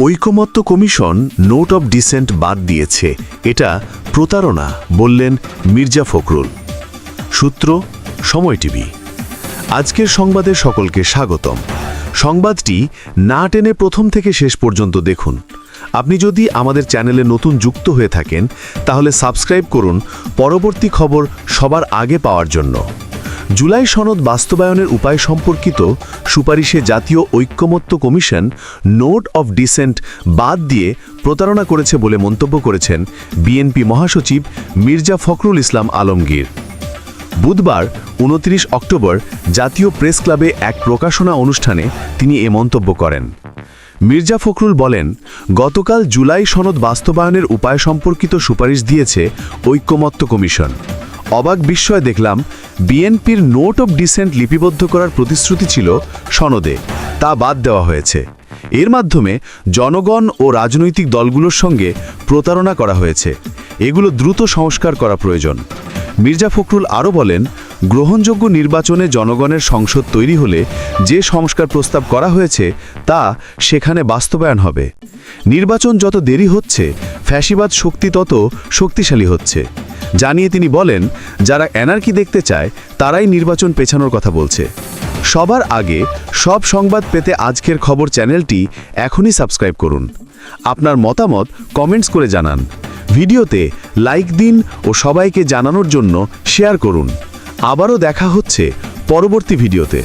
ঐকমত্য commission note of dissent বাদ দিয়েছে। এটা প্রতারণা, বললেন মির্জা ফখরুল। সূত্র, সময় টিভি। আজকের সংবাদে সকলকে স্বাগতম। সংবাদটি না টেনে প্রথম থেকে শেষ পর্যন্ত দেখুন। আপনি যদি আমাদের চ্যানেলে নতুন যুক্ত হয়ে থাকেন, তাহলে সাবস্ক্রাইব করুন। পরবর্তী খবর সবার আগে পাওয়ার জন্য। জুলাই সনদ বাস্তবায়নের উপায় সম্পর্কিত সুপারিশে জাতীয় ঐক্যমত্য কমিশন নোট অফ ডিসেন্ট বাদ দিয়ে প্রতারণা করেছে বলে মন্তব্য করেছেন বিএনপি মহাসচিব মির্জা ফখরুল ইসলাম আলমগীর। বুধবার, উনত্রিশ অক্টোবর, জাতীয় প্রেস ক্লাবে এক প্রকাশনা অনুষ্ঠানে তিনি এ মন্তব্য করেন। মির্জা ফখরুল বলেন, গতকাল জুলাই সনদ বাস্তবায়নের উপায় সম্পর্কিত সুপারিশ দিয়েছে ঐক্যমত্য কমিশন। অবাক বিস্ময় দেখলাম বিএনপির নোট অব ডিসেন্ট লিপিবদ্ধ করার প্রতিশ্রুতি ছিল সনদে, তা বাদ দেওয়া হয়েছে। এর মাধ্যমে জনগণ ও রাজনৈতিক দলগুলোর সঙ্গে প্রতারণা করা হয়েছে। এগুলো দ্রুত সংস্কার করা প্রয়োজন। মির্জা ফখরুল আরও বলেন, গ্রহণযোগ্য নির্বাচনে জনগণের সংসদ তৈরি হলে যে সংস্কার প্রস্তাব করা হয়েছে তা সেখানে বাস্তবায়ন হবে। নির্বাচন যত দেরি হচ্ছে, ফ্যাসিবাদ শক্তি তত শক্তিশালী হচ্ছে। জানিয়ে তিনি বলেন, যারা এনার্কি দেখতে চায়, তারাই নির্বাচন পেছানোর কথা বলছে। সবার আগে সব সংবাদ পেতে আজকের খবর চ্যানেলটি এখনই সাবস্ক্রাইব করুন। আপনার মতামত কমেন্টস করে জানান। ভিডিওতে লাইক দিন ও সবাইকে জানানোর জন্য শেয়ার করুন। আবারও দেখা হচ্ছে পরবর্তী ভিডিওতে।